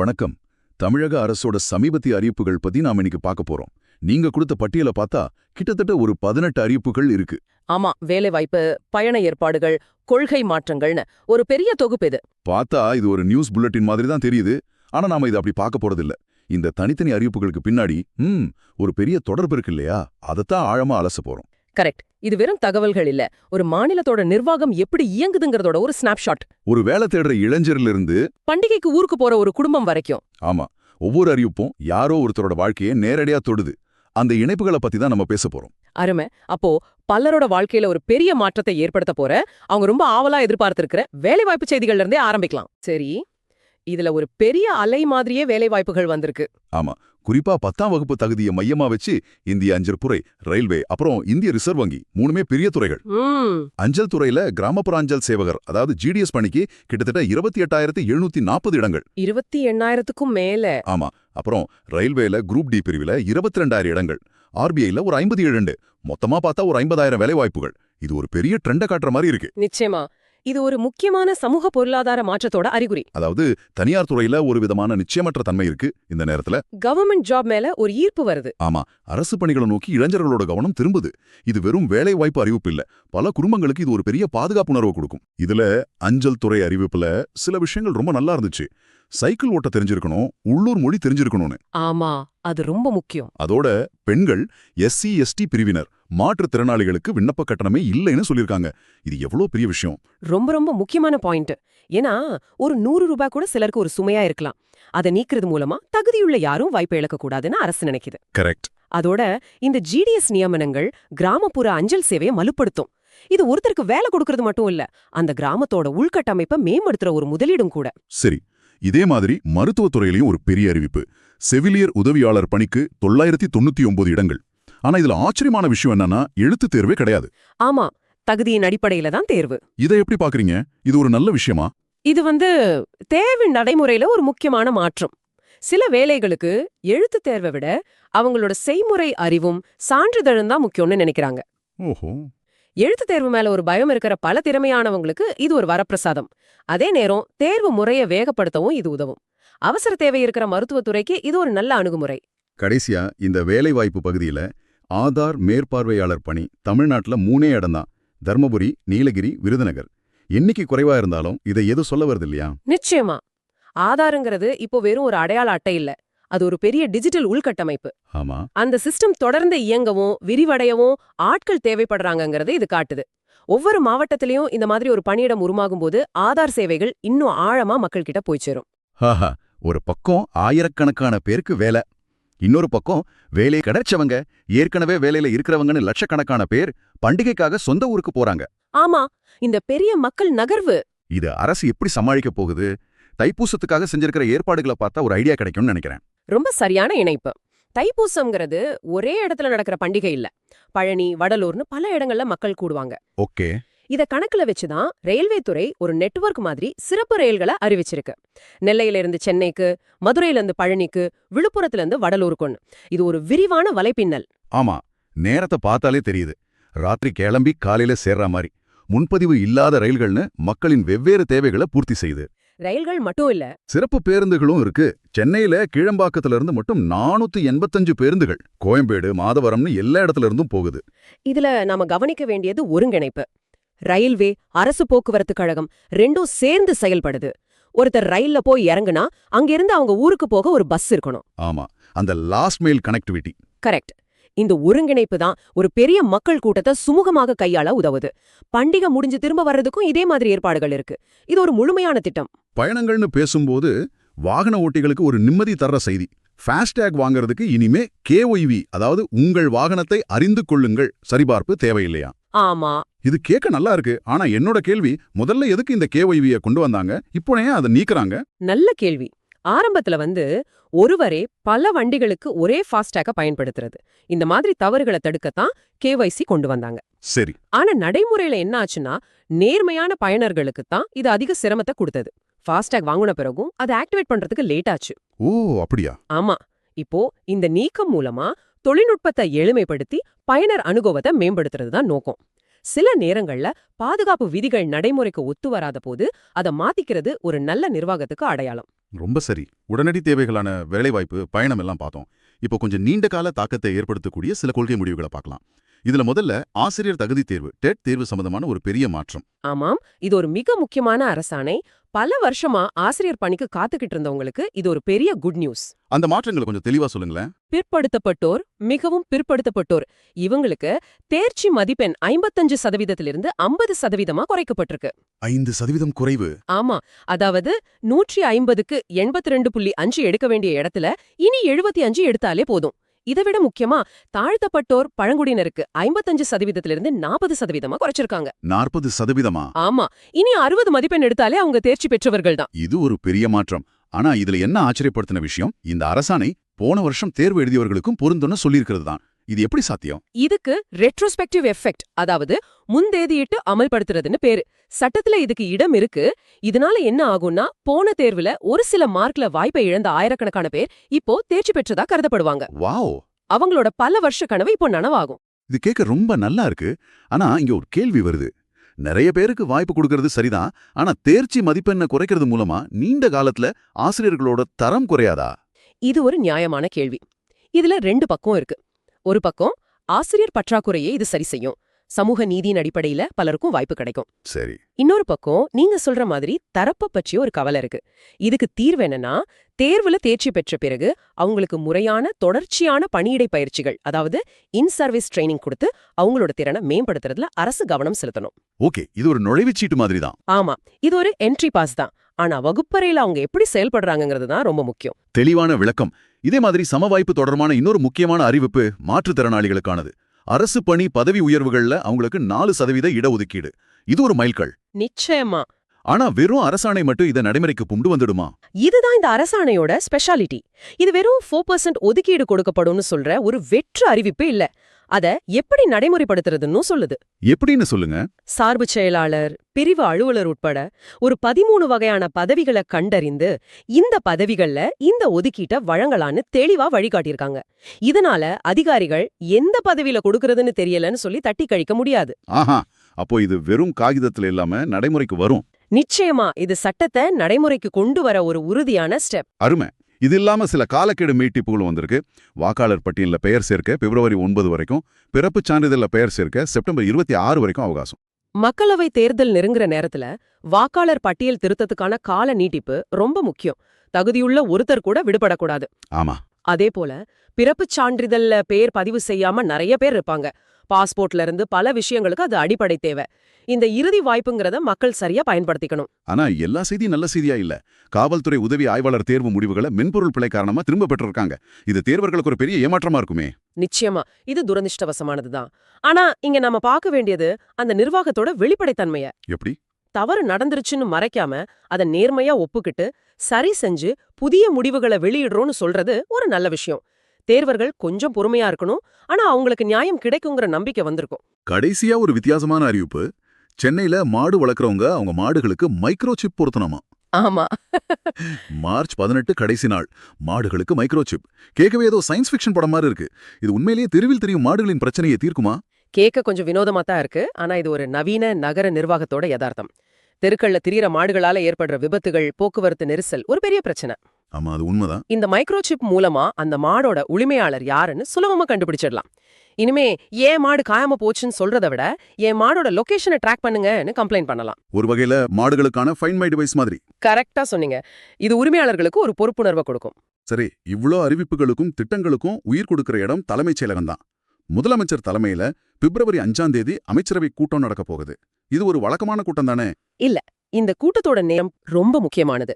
வணக்கம். தமிழக அரசோட சமீபத்திய அறிவிப்புகள் பத்தி நாம இன்னைக்கு பார்க்க போறோம். நீங்க கொடுத்த பட்டியலை பார்த்தா கிட்டத்தட்ட ஒரு பதினெட்டு அறிவிப்புகள் இருக்கு. ஆமா வேலைவாய்ப்பு பயண ஏற்பாடுகள் கொள்கை மாற்றங்கள்னு. ஒரு பெரிய தொகுப்பு இது. பார்த்தா இது ஒரு நியூஸ் புல்லட்டின் மாதிரி தான் தெரியுது. ஆனா நாம இதை அப்படி பார்க்க போறதில்ல. இந்த தனித்தனி அறிவிப்புகளுக்கு பின்னாடி ம் ஒரு பெரிய தொடர்பு இருக்கு இல்லையா? அதைத்தான் ஆழமா அலச போறோம். கரெக்ட். இது வெறும் தகவல்கள் இல்ல. ஒரு மாநிலத்தோட நிர்வாகம் எப்படி இயங்குதுங்கிறதோட ஒரு ஸ்னாப்ஷாட் ஒரு வேலை தேடுற இளைஞரிலிருந்து பண்டிகைக்கு ஊருக்கு போற ஒரு குடும்பம் வரைக்கும். ஆமா. ஒவ்வொரு அறிவிப்பும் யாரோ ஒருத்தரோட வாழ்க்கையை நேரடியா தொடுது. அந்த இணைப்புகளை பத்தி தான் நம்ம பேச போறோம். அருமை. அப்போ பலரோட வாழ்க்கையில ஒரு பெரிய மாற்றத்தை ஏற்படுத்த போற அவங்க ரொம்ப ஆவலா எதிர்பார்த்திருக்கிற வேலைவாய்ப்பு செய்திகள்ல இருந்தே ஆரம்பிக்கலாம். சரி. இதுல ஒரு பெரிய அலை மாதிரியே வேலைவாய்ப்புகள் வந்திருக்கு. ஆமா. குறிப்பா பத்தாம் வகுப்பு தகுதியை மையமா வச்சு இந்திய அஞ்சல் துறை ரயில்வே அப்புறம் இந்திய ரிசர்வ் வங்கி மூணுமே பெரிய துறைகள். அஞ்சல் துறையில கிராமப்புற அஞ்சல் சேவகர் அதாவது ஜிடிஎஸ் பணிக்கு கிட்டத்தட்ட இருபத்தி எட்டாயிரத்தி எழுநூத்தி நாற்பது இடங்கள். இருபத்தி எண்ணாயிரத்துக்கும் மேல. ஆமா. அப்புறம் ரயில்வேல குரூப் டி பிரிவுல இருபத்தி ரெண்டாயிரம் இடங்கள் ஆர்பிஐல ஒரு ஐம்பது ஏழு மொத்தமா பார்த்தா ஒரு ஐம்பதாயிரம் வேலை வாய்ப்புகள் இது ஒரு பெரிய ட்ரெண்ட காட்டுற மாதிரி இருக்கு. நிச்சயமா. இது ஒரு முக்கியமான சமூக பொருளாதார மாற்றத்தோட அறிகுறி. அதாவது தனியார் துறையில ஒரு விதமான நிச்சயமற்ற தன்மை இருக்கு இந்த நேரத்துல. கவர்மெண்ட் ஜாப் மேல ஒரு ஈர்ப்பு வருது. ஆமா அரசு பணிகளை நோக்கி இளைஞர்களோட கவனம் திரும்புது. இது வெறும் வேலை வாய்ப்பு அறிவிப்பு இல்ல. பல குடும்பங்களுக்கு இது ஒரு பெரிய பாதுகாப்பு உணர்வு கொடுக்கும். இதுல அஞ்சல் துறை அறிவிப்புல சில விஷயங்கள் ரொம்ப நல்லா இருந்துச்சு. சைக்கிள் ஓட்ட தெரிஞ்சிருக்கணும் உள்ளூர் மொழி தெரிஞ்சிருக்கணும்னு. ஆமா அது ரொம்ப முக்கியம். அதோட பெண்கள் எஸ்சி எஸ்டி பிரிவினர். மாற்றுத்திறனாளிகளுக்கு விண்ணப்ப கட்டணமே இல்லைன்னு சொல்லியிருக்காங்க. இது எவ்வளவு பெரிய விஷயம்? ரொம்ப ரொம்ப முக்கியமான பாயிண்ட். ஏன்னா ஒரு நூறு ரூபாய் கூட சிலருக்கு ஒரு சுமையா இருக்கலாம். அதை நீக்கிறது மூலமா தகுதியுள்ள யாரும் வாய்ப்பை இழக்க கூடாதுன்னு அரசு நினைக்குது. கரெக்ட். அதோட இந்த ஜிடிஎஸ் நியமனங்கள் கிராமப்புற அஞ்சல் சேவையை வலுப்படுத்தும் இது ஒருத்தருக்கு வேலை கொடுக்கறது மட்டும் இல்ல அந்த கிராமத்தோட உள்கட்டமைப்பை மேம்படுத்துற ஒரு முதலீடும் கூட. சரி இதே மாதிரி மருத்துவத்துறையிலையும் ஒரு பெரிய அறிவிப்பு. செவிலியர் உதவியாளர் பணிக்கு தொள்ளாயிரத்தி தொண்ணூத்தி ஒன்பது இடங்கள். ஆனா இதுல ஆச்சரியமான விஷயம் என்னன்னா எழுத்துத் தேர்வே கிடையாது. ஆமா தகுதியின் அடிப்படையில தான் தேர்வு. இதை எப்படி பாக்குறீங்க? இது ஒரு நல்ல விஷயமா? இது வந்து தேர்வு நடைமுறையில ஒரு முக்கியமான மாற்றம். சில வேலைகளுக்கு எழுத்து தேர்வை விட அவங்களோட செய்முறை அறிவும் சான்றிதழும் தான் முக்கியம்னு நினைக்கிறாங்க. ஓஹோ. எழுத்து தேர்வு மேல ஒரு பயம் இருக்கிற பல திறமையானவங்களுக்கு இது ஒரு வரப்பிரசாதம். அதே நேரம் தேர்வு முறையை வேகப்படுத்தவும் இது உதவும். அவசர தேவை இருக்கிற மருத்துவத்துறைக்கு இது ஒரு நல்ல அணுகுமுறை. கடைசியா இந்த வேலை வாய்ப்பு பகுதியில ஆதார் மேற்பார்வையாளர் பணி தமிழ்நாட்டுல மூணே இடம்தான். தர்மபுரி நீலகிரி விருதுநகர். எண்ணிக்கை குறைவா இருந்தாலும் இதை எது சொல்ல வருது இல்லையா? நிச்சயமா. ஆதாருங்கிறது இப்போ வெறும் ஒரு அடையாள அட்டை இல்ல. அது ஒரு பெரிய டிஜிட்டல் உள்கட்டமைப்பு. ஆமா. அந்த சிஸ்டம் தொடர்ந்து இயங்கவும் விரிவடையவும் ஆட்கள் தேவைப்படுறாங்கங்கறதை இது காட்டுது. ஒவ்வொரு மாவட்டத்திலயும் இந்த மாதிரி ஒரு பணியிடம் உருவாகும் போது ஆதார் சேவைகள் இன்னும் ஆழமா மக்கள் கிட்ட போய் சேரும் ஒரு பக்கம் ஆயிரக்கணக்கான பேருக்கு வேலை இன்னொரு பக்கம் வேலையை கிடைச்சவங்க ஏற்கனவே வேலையில இருக்கிறவங்கன்னு லட்சக்கணக்கான பேர் பண்டிகைக்காக சொந்த ஊருக்கு போறாங்க. ஆமா இந்த பெரிய மக்கள் நகர்வு. இது அரசு எப்படி சமாளிக்க போகுது? தைப்பூசத்துக்காக செஞ்சிருக்கிற ஏற்பாடுகளை பார்த்தா ஒரு ஐடியா கிடைக்கும்னு நினைக்கிறேன். ரொம்ப சரியான இணைப்பு. தைப்பூசம்ங்கிறது ஒரே இடத்துல நடக்கிற பண்டிகை இல்ல. பழனி வடலூர்னு பல இடங்கள்ல மக்கள் கூடுவாங்க. ஓகே. இத கணக்குல வச்சுதான் ரயில்வே துறை ஒரு நெட்வொர்க் மாதிரி சிறப்பு ரயில்களை அறிவிச்சிருக்கு. நெல்லையில இருந்து சென்னைக்கு மதுரையில இருந்து பழனிக்கு விழுப்புரத்துல இருந்து வடலூருக்குன்னு. இது ஒரு விரிவான வலைப்பின்னல். ஆமா நேரத்தை பார்த்தாலே தெரியுது. ராத்திரி கிளம்பி காலையில சேர்ற மாதிரி. முன்பதிவு இல்லாத ரயில்கள்னு மக்களின் வெவ்வேறு தேவைகளை பூர்த்தி செய்யுது ரயில்கள் மட்டும் இல்ல. சிறப்பு பேருந்துகளும் இருக்கு. சென்னையில கீழம்பாக்கத்துல இருந்து மட்டும் நானூத்தி எண்பத்தஞ்சு பேருந்துகள். கோயம்பேடு மாதவரம்னு எல்லா இடத்துல இருந்தும் போகுது. இதுல நாம கவனிக்க வேண்டியது ஒருங்கிணைப்பு. ரயில்வே அரசு போக்குவரத்து கழகம் ரெண்டும் சேர்ந்து செயல்படுது. ஒருத்தர் ரயில்ல போய் இறங்குனா அங்கிருந்து அவங்க ஊருக்கு போக ஒரு பஸ் இருக்கணும். ஆமா அந்த லாஸ்ட் மெயில் கனெக்டிவிட்டி கரெக்ட் இந்த ஒருங்கிணைப்பு தான் ஒரு பெரிய மக்கள் கூட்டத்தை சுமூகமாக கையாள உதவுது. பண்டிகை முடிஞ்சு திரும்ப வர்றதுக்கும் இதே மாதிரி ஏற்பாடுகள் இருக்கு. இது ஒரு முழுமையான திட்டம். பயணங்கள்னு பேசும்போது வாகன ஓட்டிகளுக்கு ஒரு நிம்மதி தர்ற செய்தி. ஃபாஸ்டேக் வாங்குறதுக்கு இனிமே கேஒய்வி அதாவது உங்கள் வாகனத்தை அறிந்து கொள்ளுங்கள் சரிபார்ப்பு தேவையில்லையா? ஆமா. இது கேட்க நல்லா இருக்கு. ஆனா என்னோட கேள்வி முதல்ல எதுக்கு இந்த கேஒய்விய கொண்டு வந்தாங்க? இப்போ ஏன் அதை நீக்குறாங்க? நல்ல கேள்வி. ஆரம்பத்துல வந்து ஒருவரே பல வண்டிகளுக்கு ஒரே ஃபாஸ்டேக பயன்படுத்துறது. இந்த மாதிரி தவறுகளை தடுக்கத்தான் கேவைசி கொண்டு வந்தாங்க. சரி. ஆனா நடைமுறையில என்ன ஆச்சுன்னா நேர்மையான பயனர்களுக்கு தான் இது அதிக சிரமத்தை கொடுத்தது. ஃபாஸ்டேக் வாங்குன பிறகும் அதை ஆக்டிவேட் பண்றதுக்கு லேட் ஆச்சு. ஓ அப்படியா? ஆமா. இப்போ இந்த நீக்கம் மூலமா தொழில்நுட்பத்தை எளிமைப்படுத்தி பயனர் அனுபவத்தை மேம்படுத்துறது தான் நோக்கம். சில நேரங்கள்ல பாதுகாப்பு விதிகள் நடைமுறைக்கு ஒத்து வராத போது அதை மாத்திக்கிறது ஒரு நல்ல நிர்வாகத்துக்கு அடையாளம். ரொம்ப சரி. உடனடி தேவைகளான வேலைவாய்ப்பு பயணம் எல்லாம் பார்த்தோம். இப்போ கொஞ்சம் நீண்ட கால தாக்கத்தை ஏற்படுத்தக்கூடிய சில கொள்கை முடிவுகளை பார்க்கலாம். இதுல முதல்ல ஆசிரியர் தகுதி தேர்வு டெட் தேர்வு சம்பந்தமான ஒரு பெரிய மாற்றம். ஆமாம். இது ஒரு மிக முக்கியமான அரசாணை. பல வருஷமா ஆசிரியர் பணிக்கு காத்துக்கிட்டு இருந்தவங்களுக்கு இது ஒரு பெரிய குட் நியூஸ். அந்த மாற்றங்களை கொஞ்சம் தெளிவா சொல்லுங்களேன். பிற்படுத்தப்பட்டோர் மிகவும் பிற்படுத்தப்பட்டோர். இவங்களுக்கு தேர்ச்சி மதிப்பெண் ஐம்பத்தஞ்சு சதவீதத்திலிருந்து ஐம்பது சதவீதமா குறைக்கப்பட்டிருக்கு. ஐந்து சதவீதம் குறைவு. ஆமா. அதாவது நூற்றி ஐம்பதுக்கு எண்பத்தி ரெண்டு புள்ளி அஞ்சு எடுக்க வேண்டிய இடத்துல இனி எழுபத்தி அஞ்சு எடுத்தாலே போதும். இதை விட முக்கியமா தாழ்த்தப்பட்டோர் பழங்குடியினருக்கு ஐம்பத்தஞ்சு சதவீதத்திலிருந்து நாற்பது சதவீதமா குறைச்சிருக்காங்க. நாற்பது சதவீதமா? ஆமா. இனி அறுபது மதிப்பெண் எடுத்தாலே அவங்க தேர்ச்சி பெற்றவர்கள் தான். இது ஒரு பெரிய மாற்றம். ஆனா இதுல என்ன ஆச்சரியப்படுத்தின விஷயம்? இந்த அரசாணை போன வருஷம் தேர்வு எழுதியவர்களுக்கும் பொருந்தும்னு சொல்லியிருக்கிறது தான். இது எப்படி சாத்தியம்? இதுக்கு ரெட்ரோஸ்பெக்டிவ் எஃபெக்ட் அதாவது முன்தேதியிட்டு அமல்படுத்துறதுன்னு பேரு. சட்டத்துல இதுக்கு இடம் இருக்கு. இதனால என்ன ஆகும்னா போன தேர்வுல ஒரு சில மார்க்ல வாய்ப்பை இழந்த ஆயிரக்கணக்கான பேர் இப்போ தேர்ச்சி பெற்றதா கருதப்படுவாங்க. வாவ்! அவங்களோட பல வருஷ கனவு இப்போ நனவாகும். இது கேட்க ரொம்ப நல்லா இருக்கு. ஆனா இங்க ஒரு கேள்வி வருது. நிறைய பேருக்கு வாய்ப்பு கொடுக்கறது சரிதான். ஆனா தேர்ச்சி மதிப்பெண்ணை குறைக்கிறது மூலமா நீண்ட காலத்துல ஆசிரியர்களோட தரம் குறையாதா? இது ஒரு நியாயமான கேள்வி. இதுல ரெண்டு பக்கம் இருக்கு. ஒரு பக்கம் ஆசிரியர் பற்றாக்குறையை இது சரி செய்யும். சமூக நீதியின் அடிப்படையில பலருக்கும் வாய்ப்பு கிடைக்கும். சரி. இன்னொரு பக்கம் நீங்க சொல்ற மாதிரி தரப்ப பற்றிய ஒரு கவலை இருக்கு. இதுக்கு தீர்வு என்னன்னா தேர்வுல தேர்ச்சி பெற்ற பிறகு அவங்களுக்கு முறையான தொடர்ச்சியான பணியிடை பயிற்சிகள் அதாவது இன் சர்வீஸ் ட்ரைனிங் கொடுத்து அவங்களோட திறனை மேம்படுத்துறதுல அரசு கவனம் செலுத்தணும். ஓகே இது ஒரு நுழைவுச்சீட்டு மாதிரி தான். ஆமா இது ஒரு என்ட்ரி பாஸ் தான். ஆனா வகுப்பறையில அவங்க எப்படி செயல்படுறாங்கங்கிறது தான் ரொம்ப முக்கியம். தெளிவான விளக்கம். இதே மாதிரி சமவாய்ப்பு தொடர்பான இன்னொரு முக்கியமான அறிவிப்பு மாற்றுத்திறனாளிகளுக்கானது. அரசு பணி பதவி உயர்வுகள்ல அவங்களுக்கு நாலு சதவீத இடஒதுக்கீடு. இது ஒரு மைல்கல். நிச்சயமா. ஆனா வெறும் அரசாணை மட்டும் இதை நடைமுறைக்கு கொண்டு வந்துடுமா? இதுதான் இந்த அரசாணையோட ஸ்பெஷாலிட்டி இது வெறும் ஃபோர் பர்சன்ட் ஒதுக்கீடு கொடுக்கப்படும்னு சொல்ற ஒரு வெற்று அறிவிப்பு இல்ல. அத எப்படி நடைமுறைப்படுத்துறதுன்னு சொல்லுது. எப்படின்னு சொல்லுங்க. சார்பு செயலாளர் பிரிவு அலுவலர் உட்பட ஒரு பதிமூணு வகையான பதவிகளை கண்டறிந்து இந்த பதவிகள்ல இந்த ஒதுக்கீட்டை வழங்கலான்னு தெளிவா வழிகாட்டியிருக்காங்க. இதனால அதிகாரிகள் எந்த பதவியில கொடுக்கறதுன்னு தெரியலன்னு சொல்லி தட்டி கழிக்க முடியாது. ஆஹா அப்போ இது வெறும் காகிதத்துல இல்லாம நடைமுறைக்கு வரும். நிச்சயமா இது சட்டத்தை நடைமுறைக்கு கொண்டு வர ஒரு உறுதியான ஸ்டெப். அருமை. இது இல்லாம சில காலக்கெடு மீட்டிப்புகளும் வந்திருக்கு. வாக்காளர் பட்டியல்ல பெயர் சேர்க்க பிப்ரவரி ஒன்பது வரைக்கும் பிறப்புச் சான்றிதழ்ல பெயர் சேர்க்க செப்டம்பர் இருபத்தி ஆறு வரைக்கும் அவகாசம். மக்களவை தேர்தல் நெருங்குற நேரத்துல வாக்காளர் பட்டியல் திருத்தத்துக்கான கால நீட்டிப்பு ரொம்ப முக்கியம். தகுதியுள்ள ஒருத்தர் கூட விடுபடக்கூடாது. ஆமா. அதே போல பிறப்புச் சான்றிதழ்ல பேர் பதிவு செய்யாம நிறைய பேர் இருப்பாங்க. பாஸ்போர்ட்ல இருந்து பல விஷயங்களுக்கு அது அடிப்படை தேவை. இந்த இறுதி வாய்ப்புங்கிறத மக்கள் சரியா பயன்படுத்திக்கணும். ஆனா எல்லா செய்தியும் நல்ல செய்தியா இல்ல. காவல்துறை உதவி ஆய்வாளர் தேர்வு முடிவுகளை மென்பொருள் பிழை காரணமா திரும்ப பெற்றிருக்காங்க. இது தேர்வர்களுக்கு ஒரு பெரிய ஏமாற்றமா இருக்குமே. நிச்சயமா. இது துரதிருஷ்டவசமானதுதான் ஆனா இங்க நம்ம பார்க்க வேண்டியது அந்த நிர்வாகத்தோட வெளிப்படைத்தன்மைய. எப்படி? தவறு நடந்துருச்சுன்னு மறைக்காம அத நேர்மையா ஒப்புக்கிட்டு சரி செஞ்சு புதிய முடிவுகளை வெளியிடுறோம்னு சொல்றது ஒரு நல்ல விஷயம். தேர்வர்கள் கொஞ்சம் பொறுமையா இருக்கணும். ஆனா அவங்களுக்கு நியாயம் கிடைக்குங்கிற நம்பிக்கை வந்திருக்கும். கடைசியா ஒரு வித்தியாசமான அறிவிப்பு. சென்னையில மாடு வளர்க்குறவங்க அவங்க மாடுகளுக்கு மைக்ரோசிப் பொருத்தணுமா? ஆமா. மார்ச் பதினெட்டு கடைசி நாள். மாடுகளுக்கு மைக்ரோசிப் கேட்கவே ஏதோ சயின்ஸ் ஃபிக்ஷன் படம் மாதிரி இருக்கு. இது உண்மையிலேயே தெருவில் தெரியும் மாடுகளின் பிரச்சனையை தீர்க்குமா? கேட்க கொஞ்சம் வினோதமா தான் இருக்கு. ஆனா இது ஒரு நவீன நகர நிர்வாகத்தோட யதார்த்தம். தெருக்கள்ல திரியிற மாடுகளால ஏற்படுற விபத்துகள் போக்குவரத்து நெரிசல் ஒரு பெரிய பிரச்சனை. ஆமா அது உண்மைதான். இந்த மைக்ரோசிப் மூலமா அந்த மாடோட உரிமையாளர் யாருன்னு சுலபமா கண்டுபிடிச்சிடலாம். இனிமே ஏன் மாடு காயாம போச்சுன்னு சொல்றதை விட என் மாடோட லொகேஷனை ட்ராக் பண்ணுங்கன்னு கம்ப்ளைண்ட் பண்ணலாம். ஒரு வகையில மாடுகளுக்கான ஃபைன் மை டிவைஸ் மாதிரி. கரெக்டா சொன்னீங்க. இது உரிமையாளர்களுக்கு ஒரு பொறுப்புணர்வை கொடுக்கும். சரி இவ்ளோ அறிவிப்புகளுக்கும் திட்டங்களுக்கும் உயிர் கொடுக்கிற இடம் தலைமைச் செயலகம் தான். முதலமைச்சர் தலைமையில பிப்ரவரி அஞ்சாம் தேதி அமைச்சரவை கூட்டம் நடக்க போகுது. இது ஒரு வழக்கமான கூட்டம் தானே? இந்த கூட்டத்தோட நேரம் ரொம்ப முக்கியமானது.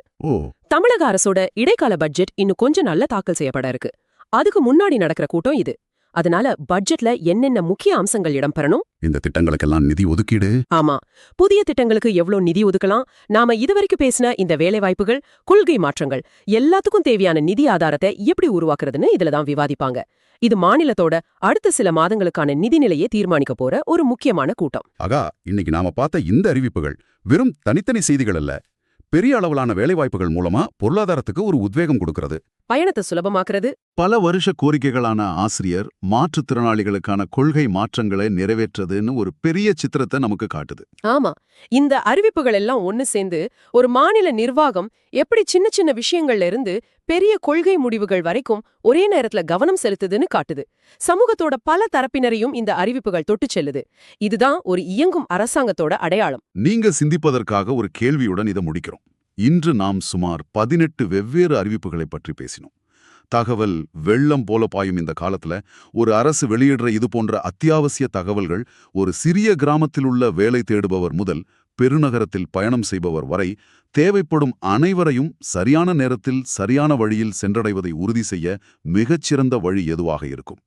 தமிழக அரசோட இடைக்கால பட்ஜெட் இன்னும் கொஞ்ச நாள்ல தாக்கல் செய்யப்பட இருக்கு. அதுக்கு முன்னாடி நடக்கிற கூட்டம் இது. அதனால பட்ஜெட்ல என்னென்ன முக்கிய அம்சங்கள் இடம்பெறணும்? இந்த திட்டங்களுக்கெல்லாம் நிதி ஒதுக்கீடு? ஆமா. புதிய திட்டங்களுக்கு எவ்ளோ நிதி ஒதுக்கலாம்? நாம இதுவரைக்கும் பேசின இந்த வேலைவாய்ப்புகள் கொள்கை மாற்றங்கள் எல்லாத்துக்கும் தேவையான நிதி ஆதாரத்தை எப்படி உருவாக்குறதுன்னு இதுல தான் விவாதிப்பாங்க. இது மாநிலத்தோட அடுத்த சில மாதங்களுக்கான நிதிநிலையை தீர்மானிக்க போற ஒரு முக்கியமான கூட்டம். ஆகா இன்னைக்கு நாம பார்த்த இந்த அறிவிப்புகள் வெறும் தனித்தனி செய்திகள் அல்ல பெரிய அளவிலான வேலைவாய்ப்புகள் மூலமா பொருளாதாரத்துக்கு ஒரு உத்வேகம் கொடுக்கிறது. பயணத்தை சுலபமாக்குறது. பல வருஷ கோரிக்கைகளான ஆசிரியர் மாற்றுத்திறனாளிகளுக்கான கொள்கை மாற்றங்களை நிறைவேற்றதுன்னு ஒரு பெரிய சித்திரத்தை நமக்கு காட்டுது. ஆமா இந்த அறிவிப்புகள் எல்லாம் ஒன்னு சேர்ந்து ஒரு மாநில நிர்வாகம் எப்படி சின்ன சின்ன விஷயங்கள்ல இருந்து பெரிய கொள்கை முடிவுகள் வரைக்கும் ஒரே நேரத்துல கவனம் செலுத்துதுன்னு காட்டுது. சமூகத்தோட பல தரப்பினரையும் இந்த அறிவிப்புகள் தொட்டு செல்லுது. இதுதான் ஒரு இயங்கும் அரசாங்கத்தோட அடையாளம். நீங்க சிந்திப்பதற்காக ஒரு கேள்வியுடன் இதை முடிக்கிறோம். இன்று நாம் சுமார் பதினெட்டு வெவ்வேறு அறிவிப்புகளை பற்றி பேசினோம். தகவல் வெள்ளம் போல பாயும் இந்த காலத்துல ஒரு அரசு வெளியிடுற இது போன்ற அத்தியாவசிய தகவல்கள் ஒரு சிறிய கிராமத்தில் உள்ள வேலை தேடுபவர் முதல் பெருநகரத்தில் பயணம் செய்பவர் வரை தேவைப்படும் அனைவரையும் சரியான நேரத்தில் சரியான வழியில் சென்றடைவதை உறுதி செய்ய மிகச்சிறந்த வழி எதுவாக இருக்கும்.